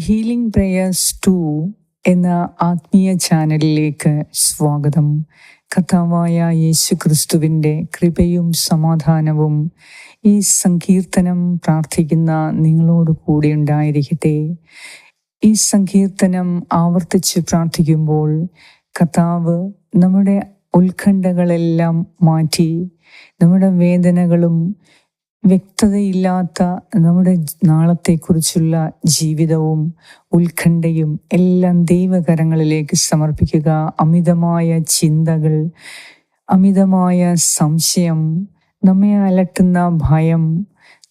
Healing prayers to എന്ന ആത്മീയ ചാനലിലേക്ക് സ്വാഗതം. കഥാവായ യേശു ക്രിസ്തുവിന്റെ കൃപയും സമാധാനവും ഈ സങ്കീർത്തനം പ്രാർത്ഥിക്കുന്ന നിങ്ങളോട് കൂടെ ഉണ്ടായിരിക്കട്ടെ. ഈ സങ്കീർത്തനം ആവർത്തിച്ച് പ്രാർത്ഥിക്കുമ്പോൾ കഥാവ് നമ്മുടെ ഉത്കണ്ഠകളെല്ലാം മാറ്റി നമ്മുടെ വേദനകളും വ്യക്തതയില്ലാത്ത നമ്മുടെ നാളത്തെക്കുറിച്ചുള്ള ജീവിതവും ഉത്കണ്ഠയും എല്ലാം ദൈവകരങ്ങളിലേക്ക് സമർപ്പിക്കുക. അമിതമായ ചിന്തകൾ അമിതമായ സംശയം നമ്മെ അലട്ടുന്ന ഭയം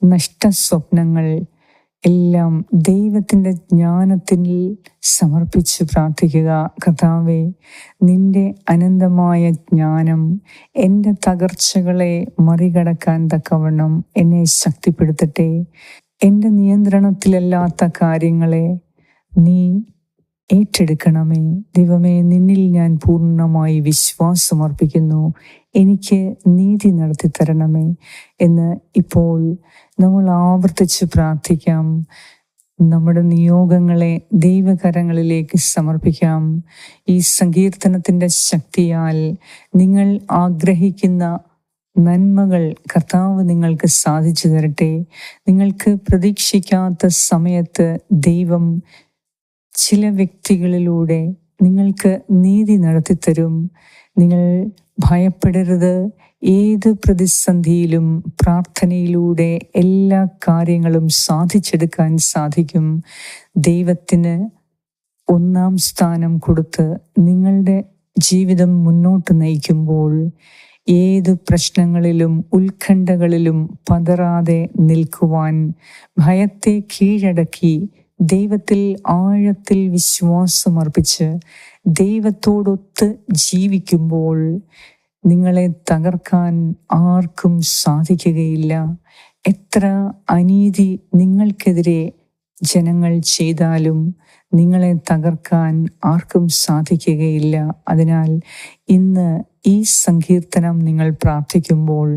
നഷ്ടസ്വപ്നങ്ങൾ എല്ലാം ദൈവത്തിന്റെ ജ്ഞാനത്തിൽ സമർപ്പിച്ച് പ്രാർത്ഥിക്കുക. കഥാവെ നിന്റെ അനന്തമായ ജ്ഞാനം എന്റെ തകർച്ചകളെ മറികടക്കാൻ തക്കവണ്ണം എന്നെ ശക്തിപ്പെടുത്തട്ടെ. എന്റെ നിയന്ത്രണത്തിലല്ലാത്ത കാര്യങ്ങളെ നീ ഏറ്റെടുക്കണമേ. ദൈവമേ നിന്നിൽ ഞാൻ പൂർണമായി വിശ്വാസമർപ്പിക്കുന്നു. എനിക്ക് നീതി നടത്തി തരണമേ എന്ന് ഇപ്പോൾ നമ്മൾ ആവർത്തിച്ച് പ്രാർത്ഥിക്കാം. നമ്മുടെ നിയോഗങ്ങളെ ദൈവകരങ്ങളിലേക്ക് സമർപ്പിക്കാം. ഈ സങ്കീർത്തനത്തിന്റെ ശക്തിയാൽ നിങ്ങൾ ആഗ്രഹിക്കുന്ന നന്മകൾ കർത്താവ് നിങ്ങൾക്ക് സാധിച്ചു തരട്ടെ. നിങ്ങൾക്ക് പ്രതീക്ഷിക്കാത്ത സമയത്ത് ദൈവം ചില വ്യക്തികളിലൂടെ നിങ്ങൾക്ക് നീതി നടത്തിത്തരും. നിങ്ങൾ ഭയപ്പെടരുത്. ഏത് പ്രതിസന്ധിയിലും പ്രാർത്ഥനയിലൂടെ എല്ലാ കാര്യങ്ങളും സാധിച്ചെടുക്കാൻ സാധിക്കും. ദൈവത്തിന് ഒന്നാം സ്ഥാനം കൊടുത്ത് നിങ്ങളുടെ ജീവിതം മുന്നോട്ട് നയിക്കുമ്പോൾ ഏത് പ്രശ്നങ്ങളിലും ഉത്കണ്ഠകളിലും പതറാതെ നിൽക്കുവാൻ ഭയത്തെ കീഴടക്കി ദൈവത്തിൽ ആഴത്തിൽ വിശ്വാസമർപ്പിച്ച് ദൈവത്തോടൊത്ത് ജീവിക്കുമ്പോൾ നിങ്ങളെ തകർക്കാൻ ആർക്കും സാധിക്കുകയില്ല. എത്ര അനീതി നിങ്ങൾക്കെതിരെ ജനങ്ങൾ ചെയ്താലും നിങ്ങളെ തകർക്കാൻ ആർക്കും സാധിക്കുകയില്ല. അതിനാൽ ഇന്ന് ഈ സങ്കീർത്തനം നിങ്ങൾ പ്രാർത്ഥിക്കുമ്പോൾ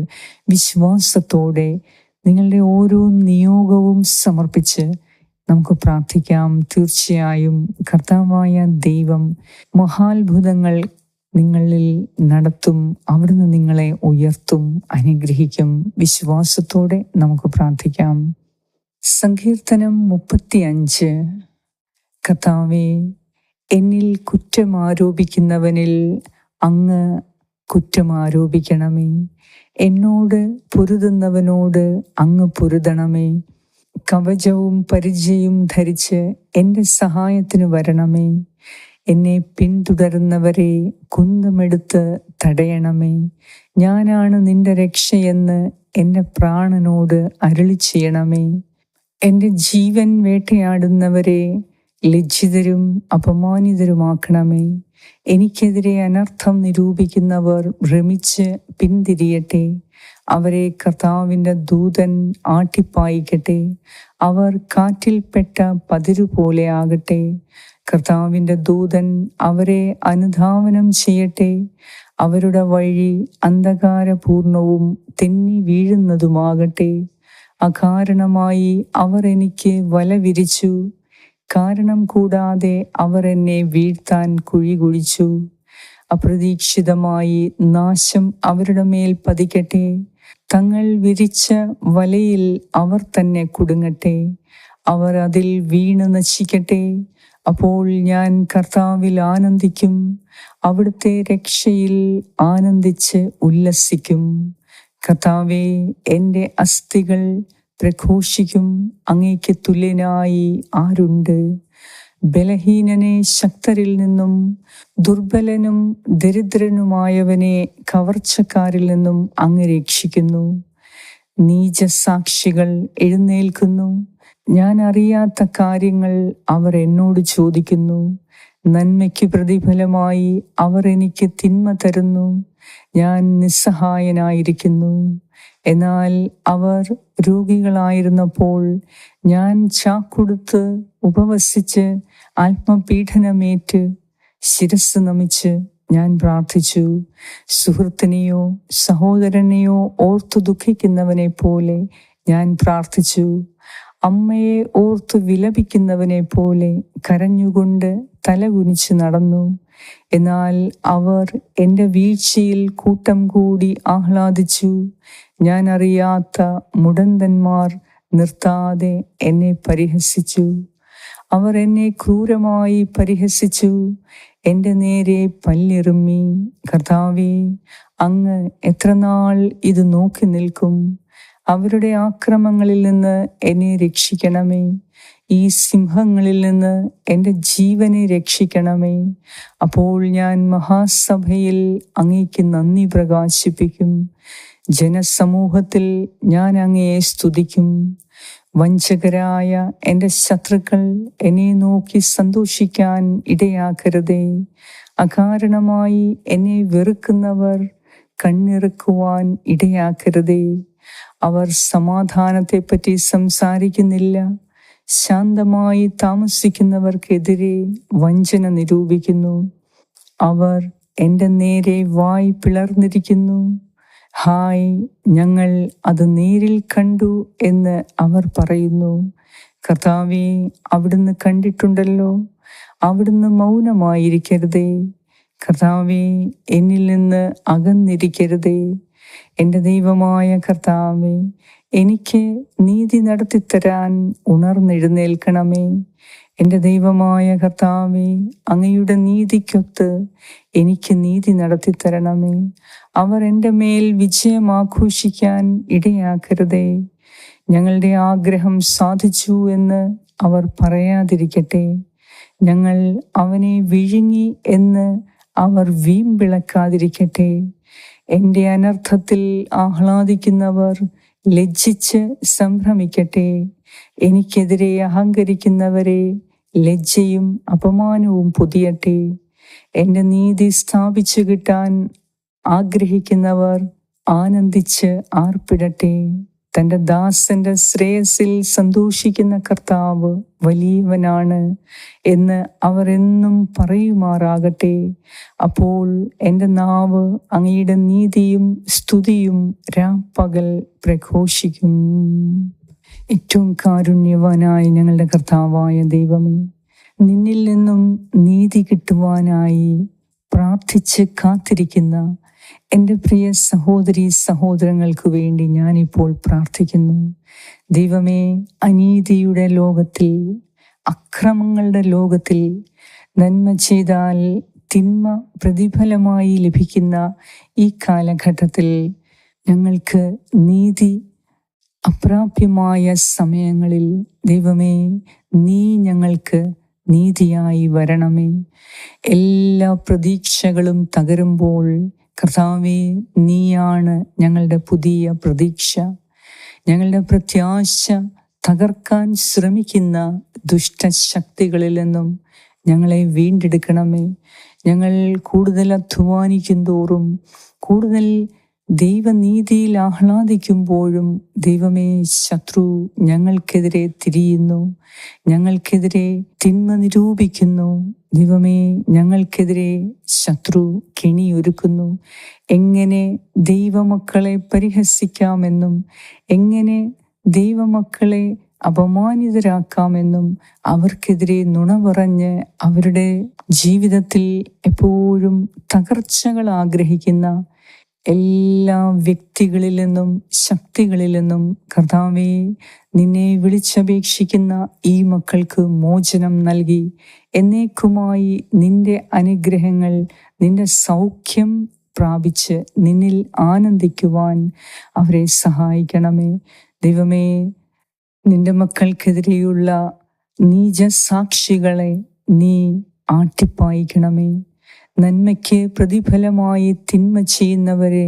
വിശ്വാസത്തോടെ നിങ്ങളുടെ ഓരോ നിയോഗവും സമർപ്പിച്ച് നമുക്ക് പ്രാർത്ഥിക്കാം. തീർച്ചയായും കർത്താവായ ദൈവം മഹാത്ഭുതങ്ങൾ നിങ്ങളിൽ നടത്തും അവിടുന്ന് നിങ്ങളെ ഉയർത്തും അനുഗ്രഹിക്കും. വിശ്വാസത്തോടെ നമുക്ക് പ്രാർത്ഥിക്കാം. സങ്കീർത്തനം മുപ്പത്തി അഞ്ച് കഥാവേ എന്നിൽ കുറ്റം ആരോപിക്കുന്നവനിൽ അങ്ങ് കുറ്റം ആരോപിക്കണമേ എന്നോട് പൊരുതുന്നവനോട് അങ്ങ് പൊരുതണമേ. കവചവും പരിചയും ധരിച്ച് എന്റെ സഹായത്തിന് വരണമേ. എന്നെ പിന്തുടരുന്നവരെ കുന്തമെടുത്ത് തടയണമേ. ഞാനാണ് നിന്റെ രക്ഷയെന്ന് എന്റെ പ്രാണനോട് അരുളി ചെയ്യണമേ. എന്റെ ജീവൻ വേട്ടയാടുന്നവരെ ലജ്ജിതരും അപമാനിതരുമാക്കണമേ. എനിക്കെതിരെ അനർത്ഥം നിരൂപിക്കുന്നവർ ഭ്രമിച്ച് പിന്തിരിയട്ടെ. അവരെ കർത്താവിന്റെ ദൂതൻ ആട്ടിപ്പായിക്കട്ടെ. അവർ കാറ്റിൽപ്പെട്ട പതിരുപോലെ ആകട്ടെ. കർത്താവിന്റെ ദൂതൻ അവരെ അനുധാവനം ചെയ്യട്ടെ. അവരുടെ വഴി അന്ധകാരപൂർണവും തെന്നി വീഴുന്നതുമാകട്ടെ. അകാരണമായി അവർ എനിക്ക് വല വിരിച്ചു കാരണം കൂടാതെ അവർ എന്നെ വീഴ്ത്താൻ കുഴി കുഴിച്ചു അപ്രതീക്ഷിതമായി നാശം അവരുടെ മേൽ പതിക്കട്ടെ. തങ്ങൾ വിരിച്ച വലയിൽ അവർ തന്നെ കുടുങ്ങട്ടെ. അവർ അതിൽ വീണ് നശിക്കട്ടെ. അപ്പോൾ ഞാൻ കർത്താവിൽ ആനന്ദിക്കും അവിടുത്തെ രക്ഷയിൽ ആനന്ദിച്ച് ഉല്ലസിക്കും. കർത്താവെ എന്റെ അസ്ഥികൾ പ്രഘോഷിക്കും അങ്ങേക്ക് തുല്യനായി ആരുണ്ട്? ബലഹീനനെ ശക്തരിൽ നിന്നും ദുർബലനും ദരിദ്രനുമായവനെ കവർച്ചക്കാരിൽ നിന്നും അങ്ങ് രക്ഷിക്കുന്നു. നീചസാക്ഷികൾ എഴുന്നേൽക്കുന്നു. ഞാൻ അറിയാത്ത കാര്യങ്ങൾ അവർ എന്നോട് ചോദിക്കുന്നു. നന്മയ്ക്ക് പ്രതിഫലമായി അവർ എനിക്ക് തിന്മ തരുന്നു. ഞാൻ നിസ്സഹായനായിരിക്കുന്നു. എന്നാൽ അവർ രോഗികളായിരുന്നപ്പോൾ ഞാൻ ചാക്കൊടുത്ത് ഉപവസിച്ച് ആത്മപീഡനമേറ്റ് ശിരസ് നമിച്ച് ഞാൻ പ്രാർത്ഥിച്ചു. സുഹൃത്തിനെയോ സഹോദരനെയോ ഓർത്തു ദുഃഖിക്കുന്നവനെ പോലെ ഞാൻ പ്രാർത്ഥിച്ചു. അമ്മയെ ഓർത്തു വിലപിക്കുന്നവനെ പോലെ കരഞ്ഞുകൊണ്ട് തലകുനിച്ച് നടന്നു. എന്നാൽ അവർ എന്റെ വീഴ്ചയിൽ കൂട്ടം കൂടി ആഹ്ലാദിച്ചു. ഞാൻ അറിയാത്ത മുടന്തന്മാർ നിർത്താതെ എന്നെ പരിഹസിച്ചു. അവർ എന്നെ ക്രൂരമായി പരിഹസിച്ചു. എന്റെ നേരെ പല്ലിറുമ്മി കർത്താവേ അങ്ങ് എത്രനാൾ ഇത് നോക്കി നിൽക്കും? അവരുടെ ആക്രമങ്ങളിൽ നിന്ന് എന്നെ രക്ഷിക്കണമേ. ഈ സിംഹങ്ങളിൽ നിന്ന് എന്റെ ജീവനെ രക്ഷിക്കണമേ. അപ്പോൾ ഞാൻ മഹാസഭയിൽ അങ്ങേക്ക് നന്ദി പ്രകാശിപ്പിക്കും. ജനസമൂഹത്തിൽ ഞാൻ അങ്ങയെ സ്തുതിക്കും. വഞ്ചകരായ എന്റെ ശത്രുക്കൾ എന്നെ നോക്കി സന്തോഷിക്കാൻ ഇടയാക്കരുതേ. അകാരണമായി എന്നെ വെറുക്കുന്നവർ കണ്ണിറുക്കുവാൻ ഇടയാക്കരുതേ. അവർ സമാധാനത്തെപ്പറ്റി സംസാരിക്കുന്നില്ല. ശാന്തമായി താമസിക്കുന്നവർക്കെതിരെ വഞ്ചന നിരൂപിക്കുന്നു. അവർ എന്റെ നേരെ വായ് പിളർന്നിരിക്കുന്നു. ഹായ് ഞങ്ങൾ അത് നേരിൽ കണ്ടു എന്ന് അവർ പറയുന്നു. കർത്താവെ അവിടുന്ന് കണ്ടിട്ടുണ്ടല്ലോ. അവിടുന്ന് മൗനമായിരിക്കരുതേ. കർത്താവെ എന്നിൽ നിന്ന് അകന്നിരിക്കരുതേ. എന്റെ ദൈവമായ കർത്താവേ എനിക്ക് നീതി നടത്തിത്തരാൻ ഉണർന്നെഴുന്നേൽക്കണമേ. എന്റെ ദൈവമായ കർത്താവേ അങ്ങയുടെ നീതിക്കൊത്ത് എനിക്ക് നീതി നടത്തിത്തരണമേ. അവർ എന്റെ മേൽ വിജയം ആഘോഷിക്കാൻ ഇടയാക്കരുതേ. ഞങ്ങളുടെ ആഗ്രഹം സാധിച്ചു എന്ന് അവർ പറയാതിരിക്കട്ടെ. ഞങ്ങൾ അവനെ വിഴുങ്ങി എന്ന് അവർ വീമ്പിളക്കാതിരിക്കട്ടെ. എന്റെ അനർത്ഥത്തിൽ ആഹ്ലാദിക്കുന്നവർ ലജ്ജിച്ച് സംഭ്രമിക്കട്ടെ. എനിക്കെതിരെ അഹങ്കരിക്കുന്നവരെ ലജ്ജയും അപമാനവും പൊതിയട്ടെ. എന്റെ നീതി സ്ഥാപിച്ചു കിട്ടാൻ ആഗ്രഹിക്കുന്നവർ ആനന്ദിച്ച് ആർപ്പിടട്ടെ. തന്റെ ദാസന്റെ ശ്രേയസിൽ സന്തോഷിക്കുന്ന കർത്താവ് വലിയവനാണ് എന്ന് അവർ എന്നും പറയുമാറാകട്ടെ. അപ്പോൾ എന്റെ നാവ് അങ്ങയുടെ നീതിയും സ്തുതിയും രാപ്പകൽ പ്രഘോഷിക്കും. ഏറ്റവും കാരുണ്യവാനായ ഞങ്ങളുടെ കർത്താവായ ദൈവമേ നിന്നിൽ നിന്നും നീതി കിട്ടുവാനായി പ്രാർത്ഥിച്ച് കാത്തിരിക്കുന്ന എന്റെ പ്രിയ സഹോദരി സഹോദരങ്ങൾക്ക് വേണ്ടി ഞാനിപ്പോൾ പ്രാർത്ഥിക്കുന്നു. ദൈവമേ അനീതിയുടെ ലോകത്തിൽ അക്രമങ്ങളുടെ ലോകത്തിൽ നന്മ ചെയ്താൽ തിന്മ പ്രതിഫലമായി ലഭിക്കുന്ന ഈ കാലഘട്ടത്തിൽ ഞങ്ങൾക്ക് നീതി അപ്രാപ്യമായ സമയങ്ങളിൽ ദൈവമേ നീ ഞങ്ങൾക്ക് നീതിയായി വരണമേ. എല്ലാ പ്രതീക്ഷകളും തകരുമ്പോൾ കർത്താവെ നീയാണ് ഞങ്ങളുടെ പുതിയ പ്രതീക്ഷ. ഞങ്ങളുടെ പ്രത്യാശ തകർക്കാൻ ശ്രമിക്കുന്ന ദുഷ്ടശക്തികളിൽ നിന്നും ഞങ്ങളെ വീണ്ടെടുക്കണമേ. ഞങ്ങൾ കൂടുതൽ അധ്വാനിക്കും തോറും കൂടുതൽ ദൈവനീതിയിൽ ആഹ്ലാദിക്കുമ്പോഴും ദൈവമേ ശത്രു ഞങ്ങൾക്കെതിരെ തിരിയുന്നു ഞങ്ങൾക്കെതിരെ തിന്മ നിരൂപിക്കുന്നു. ദൈവമേ ഞങ്ങൾക്കെതിരെ ശത്രു കെണിയൊരുക്കുന്നു. എങ്ങനെ ദൈവമക്കളെ പരിഹസിക്കാമെന്നും എങ്ങനെ ദൈവമക്കളെ അപമാനിതരാക്കാമെന്നും അവർക്കെതിരെ നുണ പറഞ്ഞ് അവരുടെ ജീവിതത്തിൽ എപ്പോഴും തകർച്ചകൾ ആഗ്രഹിക്കുന്ന എല്ലാ വ്യക്തികളിൽ നിന്നും ശക്തികളിൽ നിന്നും കർത്താവെ നിന്നെ വിളിച്ചപേക്ഷിക്കുന്ന ഈ മക്കൾക്ക് മോചനം നൽകി. എന്നേക്കുമായി നിന്റെ അനുഗ്രഹങ്ങൾ നിന്റെ സൗഖ്യം പ്രാപിച്ച് നിന്നിൽ ആനന്ദിക്കുവാൻ അവരെ സഹായിക്കണമേ. ദൈവമേ നിന്റെ മക്കൾക്കെതിരെയുള്ള നീജസാക്ഷികളെ നീ ആട്ടിപ്പായിക്കണമേ. നന്മയ്ക്ക് പ്രതിഫലമായി തിന്മ ചെയ്യുന്നവരെ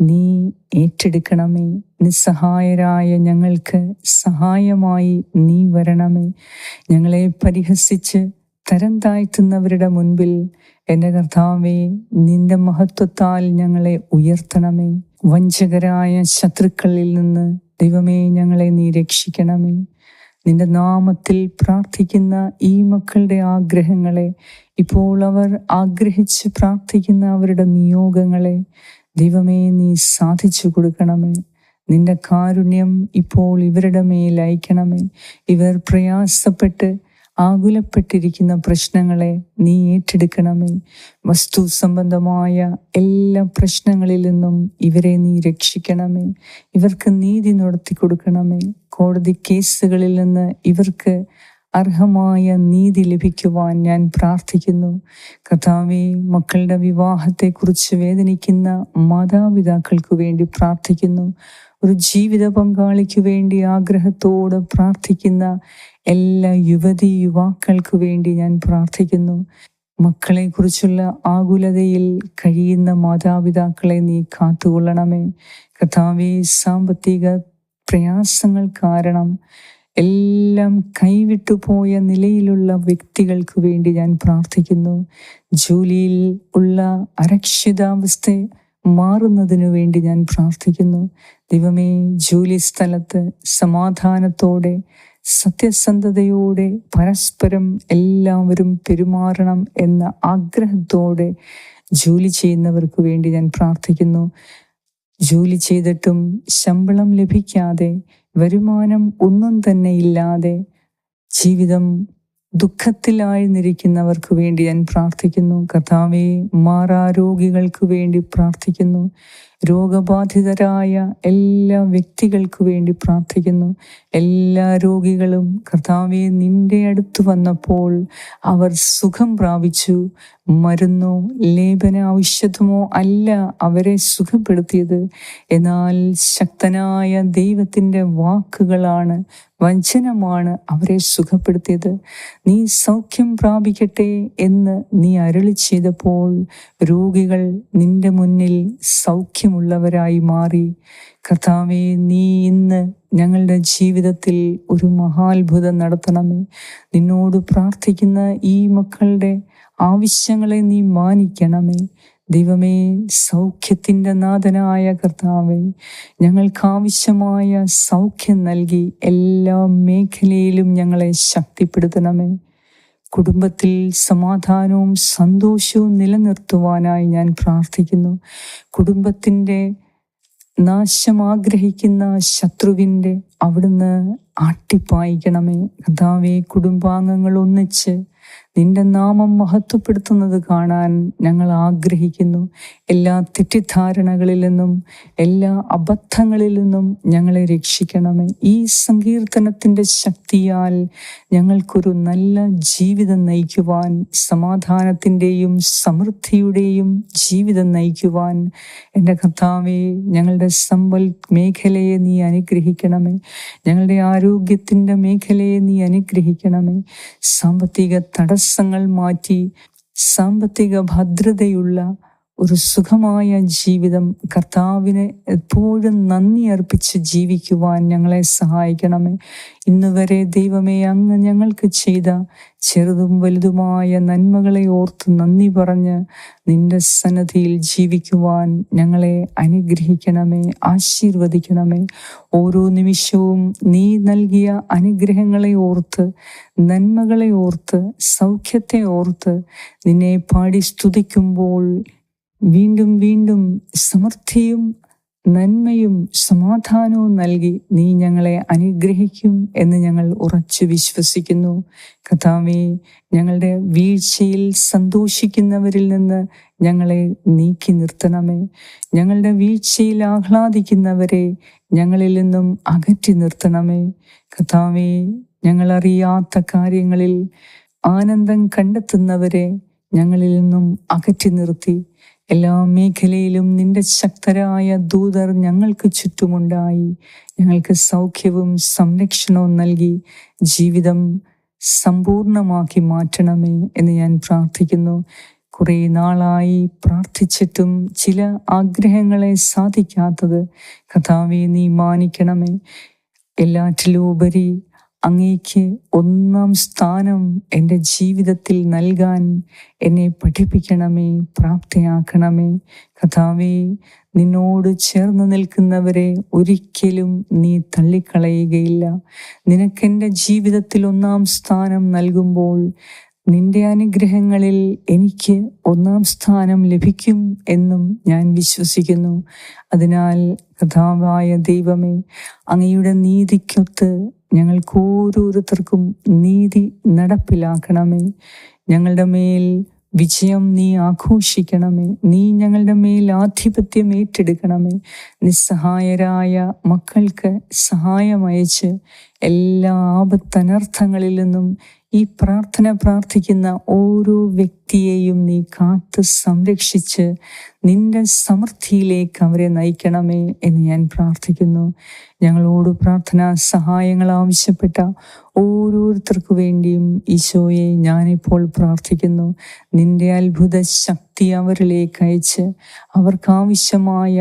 നീ ഏറ്റെടുക്കണമേ. നിസ്സഹായരായ ഞങ്ങൾക്ക് സഹായമായി നീ വരണമേ. ഞങ്ങളെ പരിഹസിച്ച് തരം താഴ്ത്തുന്നവരുടെ മുൻപിൽ എന്റെ കർത്താവേ നിന്റെ മഹത്വത്താൽ ഞങ്ങളെ ഉയർത്തണമേ. വഞ്ചകരായ ശത്രുക്കളിൽ നിന്ന് ദൈവമേ ഞങ്ങളെ നീ രക്ഷിക്കണമേ. നിന്റെ നാമത്തിൽ പ്രാർത്ഥിക്കുന്ന ഈ മക്കളുടെ ആഗ്രഹങ്ങളെ ഇപ്പോൾ അവർ ആഗ്രഹിച്ച് പ്രാർത്ഥിക്കുന്ന അവരുടെ നിയോഗങ്ങളെ ദൈവമേ നീ സാധിച്ചു കൊടുക്കണമേ. നിന്റെ കാരുണ്യം ഇപ്പോൾ ഇവരുടെ മേൽ അയക്കണമേ. ഇവർ പ്രയാസപ്പെട്ട് ആകുലപ്പെട്ടിരിക്കുന്ന പ്രശ്നങ്ങളെ നീ ഏറ്റെടുക്കണമേ. വസ്തു സംബന്ധമായ എല്ലാ പ്രശ്നങ്ങളിൽ നിന്നും ഇവരെ നീ രക്ഷിക്കണമേ. ഇവർക്ക് നീതി നടത്തി കൊടുക്കണമേ. കോടതി കേസുകളിൽ നിന്ന് ഇവർക്ക് അർഹമായ നീതി ലഭിക്കുവാൻ ഞാൻ പ്രാർത്ഥിക്കുന്നു. കഥാവി മക്കളുടെ വിവാഹത്തെക്കുറിച്ച് വേദനിക്കുന്ന മാതാപിതാക്കൾക്ക് വേണ്ടി പ്രാർത്ഥിക്കുന്നു. ഒരു ജീവിത പങ്കാളിക്ക് വേണ്ടി ആഗ്രഹത്തോടെ പ്രാർത്ഥിക്കുന്ന എല്ലാ യുവതി യുവാക്കൾക്ക് വേണ്ടി ഞാൻ പ്രാർത്ഥിക്കുന്നു. മക്കളെക്കുറിച്ചുള്ള ആകുലതയിൽ കഴിയുന്ന മാതാപിതാക്കളെ നീ കാത്തുകൊള്ളണമേ. കഥാവി സാമ്പത്തിക പ്രയാസങ്ങൾ കാരണം എല്ലാം കൈവിട്ടുപോയ നിലയിലുള്ള വ്യക്തികൾക്ക് വേണ്ടി ഞാൻ പ്രാർത്ഥിക്കുന്നു. ജോലിയിൽ ഉള്ള അരക്ഷിതാവസ്ഥ മാറുന്നതിനു വേണ്ടി ഞാൻ പ്രാർത്ഥിക്കുന്നു. ദൈവമേ ജോലി സ്ഥലത്ത് സമാധാനത്തോടെ സത്യസന്ധതയോടെ പരസ്പരം എല്ലാവരും പെരുമാറണം എന്ന ആഗ്രഹത്തോടെ ജോലി ചെയ്യുന്നവർക്ക് വേണ്ടി ഞാൻ പ്രാർത്ഥിക്കുന്നു. ജോലി ചെയ്തിട്ടും ശമ്പളം ലഭിക്കാതെ വരുമാനം ഒന്നും തന്നെ ഇല്ലാതെ ജീവിതം ദുഃഖത്തിലായിരുന്നിരിക്കുന്നവർക്ക് വേണ്ടി ഞാൻ പ്രാർത്ഥിക്കുന്നു. കഥാവെ മാറാരോഗികൾക്ക് വേണ്ടി പ്രാർത്ഥിക്കുന്നു. രോഗബാധിതരായ എല്ലാ വ്യക്തികൾക്കു വേണ്ടി പ്രാർത്ഥിക്കുന്നു. എല്ലാ രോഗികളും കർത്താവെ നിന്റെ അടുത്ത് വന്നപ്പോൾ അവർ സുഖം പ്രാപിച്ചു. മരുന്നോ ലേപന ഔഷധമോ അല്ല അവരെ സുഖപ്പെടുത്തിയത്. എന്നാൽ ശക്തനായ ദൈവത്തിന്റെ വാക്കുകളാണ് വഞ്ചനമാണ് അവരെ സുഖപ്പെടുത്തിയത്. നീ സൗഖ്യം പ്രാപിക്കട്ടെ എന്ന് നീ അരളി ചെയ്തപ്പോൾ രോഗികൾ നിന്റെ മുന്നിൽ സൗഖ്യമുള്ളവരായി മാറി. കർത്താവെ നീ ഇന്ന് ഞങ്ങളുടെ ജീവിതത്തിൽ ഒരു മഹാത്ഭുതം നടത്തണമേ. നിന്നോട് പ്രാർത്ഥിക്കുന്ന ഈ മക്കളുടെ ആവശ്യങ്ങളെ നീ മാനിക്കണമേ. ദൈവമേ സൗഖ്യത്തിന്റെ നാഥനായ കർത്താവെ ഞങ്ങൾക്കാവശ്യമായ സൗഖ്യം നൽകി എല്ലാ മേഖലയിലും ഞങ്ങളെ ശക്തിപ്പെടുത്തണമേ. കുടുംബത്തിൽ സമാധാനവും സന്തോഷവും നിലനിർത്തുവാനായി ഞാൻ പ്രാർത്ഥിക്കുന്നു. കുടുംബത്തിന്റെ നാശം ആഗ്രഹിക്കുന്ന ശത്രുവിന്റെ അവിടുന്ന് ആട്ടിപ്പായിക്കണമേ. കഥാവെ കുടുംബാംഗങ്ങൾ ഒന്നിച്ച് നിന്റെ നാമം മഹത്വപ്പെടുത്തുന്നത് കാണാൻ ഞങ്ങൾ ആഗ്രഹിക്കുന്നു. എല്ലാ തെറ്റിദ്ധാരണകളിൽ നിന്നും എല്ലാ അബദ്ധങ്ങളിൽ നിന്നും ഞങ്ങളെ രക്ഷിക്കണമേ. ഈ സങ്കീർത്തനത്തിന്റെ ശക്തിയാൽ ഞങ്ങൾക്കൊരു നല്ല ജീവിതം നയിക്കുവാൻ സമാധാനത്തിന്റെയും സമൃദ്ധിയുടെയും ജീവിതം നയിക്കുവാൻ എന്റെ കർത്താവെ ഞങ്ങളുടെ സമ്പൽ മേഖലയെ നീ അനുഗ്രഹിക്കണമേ. ഞങ്ങളുടെ ആരോഗ്യത്തിന്റെ മേഖലയെ നീ അനുഗ്രഹിക്കണമേ. സാമ്പത്തിക തടസ്സങ്ങൾ മാറ്റി സാമ്പത്തിക ഭദ്രതയുള്ള ഒരു സുഖമായ ജീവിതം കർത്താവിന് എപ്പോഴും നന്ദി അർപ്പിച്ച് ജീവിക്കുവാൻ ഞങ്ങളെ സഹായിക്കണമേ. ഇന്ന് വരെ ദൈവമേ അങ്ങ് ഞങ്ങൾക്ക് ചെയ്ത ചെറുതും വലുതുമായ നന്മകളെ ഓർത്ത് നന്ദി പറഞ്ഞ് നിന്റെ സന്നദ്ധിയിൽ ജീവിക്കുവാൻ ഞങ്ങളെ അനുഗ്രഹിക്കണമേ ആശീർവദിക്കണമേ. ഓരോ നിമിഷവും നീ നൽകിയ അനുഗ്രഹങ്ങളെ ഓർത്ത് നന്മകളെ ഓർത്ത് സൗഖ്യത്തെ ഓർത്ത് നിന്നെ പാടി സ്തുതിക്കുമ്പോൾ വീണ്ടും വീണ്ടും സമൃദ്ധിയും നന്മയും സമാധാനവും നൽകി നീ ഞങ്ങളെ അനുഗ്രഹിക്കും എന്ന് ഞങ്ങൾ ഉറച്ചു വിശ്വസിക്കുന്നു. കഥാവേ ഞങ്ങളുടെ വീഴ്ചയിൽ സന്തോഷിക്കുന്നവരിൽ നിന്ന് ഞങ്ങളെ നീക്കി നിർത്തണമേ. ഞങ്ങളുടെ വീഴ്ചയിൽ ആഹ്ലാദിക്കുന്നവരെ ഞങ്ങളിൽ നിന്നും അകറ്റി നിർത്തണമേ. കഥാവേ ഞങ്ങൾ അറിയാത്ത കാര്യങ്ങളിൽ ആനന്ദം കണ്ടെത്തുന്നവരെ ഞങ്ങളിൽ നിന്നും അകറ്റി നിർത്തി. എല്ലാ മേഖലയിലും നിന്റെ ശക്തരായ ദൂതർ ഞങ്ങൾക്ക് ചുറ്റുമുണ്ടായി. ഞങ്ങൾക്ക് സൗഖ്യവും സംരക്ഷണവും നൽകി ജീവിതം സമ്പൂർണമാക്കി മാറ്റണമേ എന്ന് ഞാൻ പ്രാർത്ഥിക്കുന്നു. കുറേ നാളായി പ്രാർത്ഥിച്ചിട്ടും ചില ആഗ്രഹങ്ങളെ സാധിക്കാത്തത് കഥാവെ നീ മാനിക്കണമേ. എല്ലാറ്റിലും ഉപരി അങ്ങേക്ക് ഒന്നാം സ്ഥാനം എന്റെ ജീവിതത്തിൽ നൽകാൻ എന്നെ പഠിപ്പിക്കണമേ പ്രാപ്തിയാക്കണമേ. കഥാവേ നിന്നോട് ചേർന്ന് നിൽക്കുന്നവരെ ഒരിക്കലും നീ തള്ളിക്കളയുകയില്ല. നിനക്കെന്റെ ജീവിതത്തിൽ ഒന്നാം സ്ഥാനം നൽകുമ്പോൾ നിന്റെ അനുഗ്രഹങ്ങളിൽ എനിക്ക് ഒന്നാം സ്ഥാനം ലഭിക്കും എന്നും ഞാൻ വിശ്വസിക്കുന്നു. അതിനാൽ കഥാവായ ദൈവമേ അങ്ങയുടെ നീതിക്കൊത്ത് ഞങ്ങൾക്ക് ഓരോരുത്തർക്കും നീതി നടപ്പിലാക്കണമേ. ഞങ്ങളുടെ മേൽ വിജയം നീ ആഘോഷിക്കണമേ. നീ ഞങ്ങളുടെ മേൽ ആധിപത്യം ഏറ്റെടുക്കണമേ. നിസ്സഹായരായ മക്കൾക്ക് സഹായമയച്ച് എല്ലാ ആപത്തനർത്ഥങ്ങളിൽ നിന്നും ഈ പ്രാർത്ഥന പ്രാർത്ഥിക്കുന്ന ഓരോ വ്യക്തിയെയും നീ കാത്ത് സംരക്ഷിച്ച് നിന്റെ സമൃദ്ധിയിലേക്ക് അവരെ നയിക്കണമേ എന്ന് ഞാൻ പ്രാർത്ഥിക്കുന്നു. ഞങ്ങളോട് പ്രാർത്ഥന സഹായങ്ങൾ ആവശ്യപ്പെട്ട ഓരോരുത്തർക്കു വേണ്ടിയും ഈശോയെ ഞാനിപ്പോൾ പ്രാർത്ഥിക്കുന്നു. നിന്റെ അത്ഭുത ശക്തി അവരിലേക്ക് അയച്ച് അവർക്കാവശ്യമായ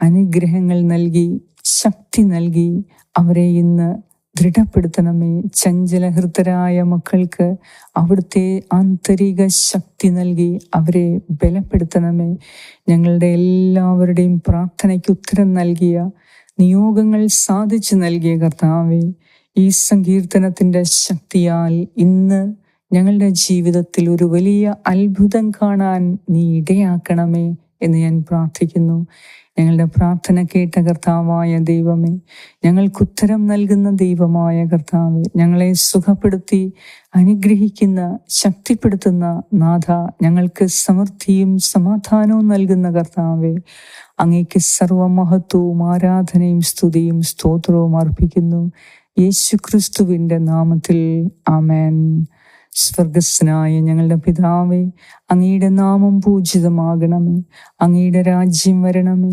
അനുഗ്രഹങ്ങൾ നൽകി ശക്തി നൽകി അവരെ ഇന്ന് ദൃഢപ്പെടുത്തണമേ. ചഞ്ചലഹൃതരായ മക്കൾക്ക് അവിടുത്തെ ആന്തരിക ശക്തി നൽകി അവരെ ബലപ്പെടുത്തണമേ. ഞങ്ങളുടെ എല്ലാവരുടെയും പ്രാർത്ഥനയ്ക്ക് ഉത്തരം നൽകിയ നിയോഗങ്ങൾ സാധിച്ചു നൽകിയ കർത്താവെ ഈ സങ്കീർത്തനത്തിന്റെ ശക്തിയാൽ ഇന്ന് ഞങ്ങളുടെ ജീവിതത്തിൽ ഒരു വലിയ അത്ഭുതം കാണാൻ നീ ഇടയാക്കണമേ. എന്ന് ഞാൻ പ്രാർത്ഥിക്കുന്നു. ഞങ്ങളുടെ പ്രാർത്ഥന കേട്ട കർത്താവായ ദൈവമേ ഞങ്ങൾക്ക് ഉത്തരം നൽകുന്ന ദൈവമായ കർത്താവെ ഞങ്ങളെ സുഖപ്പെടുത്തി അനുഗ്രഹിക്കുന്ന ശക്തിപ്പെടുത്തുന്ന നാഥ ഞങ്ങൾക്ക് സമൃദ്ധിയും സമാധാനവും നൽകുന്ന കർത്താവെ അങ്ങേക്ക് സർവമഹത്വവും ആരാധനയും സ്തുതിയും സ്തോത്രവും അർപ്പിക്കുന്നു. യേശുക്രിസ്തുവിന്റെ നാമത്തിൽ ആമേൻ. സ്വർഗസ്നായ ഞങ്ങളുടെ പിതാവേ അങ്ങയുടെ നാമം പൂജിതമാകണമേ. അങ്ങയുടെ രാജ്യം വരണമേ.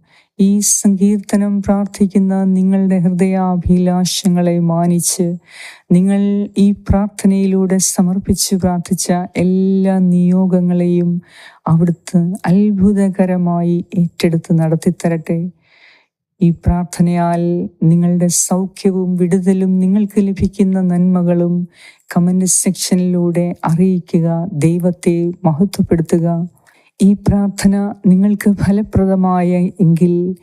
ഈ സങ്കീർത്തനം പ്രാർത്ഥിക്കുന്ന നിങ്ങളുടെ ഹൃദയാഭിലാഷങ്ങളെ മാനിച്ച് നിങ്ങൾ ഈ പ്രാർത്ഥനയിലൂടെ സമർപ്പിച്ച് പ്രാർത്ഥിച്ച എല്ലാ നിയോഗങ്ങളെയും അവിടുത്തെ അത്ഭുതകരമായി ഏറ്റെടുത്ത് നടത്തിത്തരട്ടെ. ഈ പ്രാർത്ഥനയാൽ നിങ്ങളുടെ സൗഖ്യവും വിടുതലും നിങ്ങൾക്ക് ലഭിക്കുന്ന നന്മകളും കമന്റ് സെക്ഷനിലൂടെ അറിയിക്കുക ദൈവത്തെ മഹത്വപ്പെടുത്തുക. ഈ പ്രാർത്ഥന നിങ്ങൾക്ക് ഫലപ്രദമായ എങ്കിൽ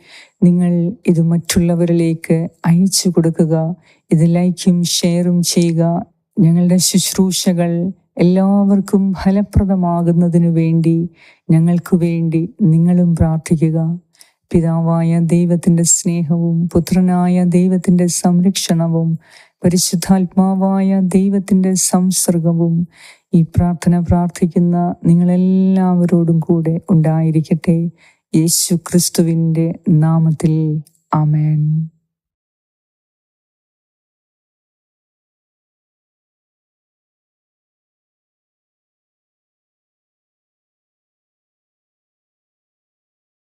നിങ്ങൾ ഇത് മറ്റുള്ളവരിലേക്ക് അയച്ചു കൊടുക്കുക. ഇത് ലൈക്കും ഷെയറും ചെയ്യുക. ഞങ്ങളുടെ ശുശ്രൂഷകൾ എല്ലാവർക്കും ഫലപ്രദമാകുന്നതിനു വേണ്ടി ഞങ്ങൾക്ക് വേണ്ടി നിങ്ങളും പ്രാർത്ഥിക്കുക. പിതാവായ ദൈവത്തിന്റെ സ്നേഹവും പുത്രനായ ദൈവത്തിന്റെ സംരക്ഷണവും പരിശുദ്ധാത്മാവായ ദൈവത്തിന്റെ സംസർഗവും ഈ പ്രാർത്ഥന പ്രാർത്ഥിക്കുന്ന നിങ്ങളെല്ലാവരോടും കൂടെ ഉണ്ടായിരിക്കട്ടെ. യേശു ക്രിസ്തുവിന്റെ നാമത്തിൽ. ആമേൻ.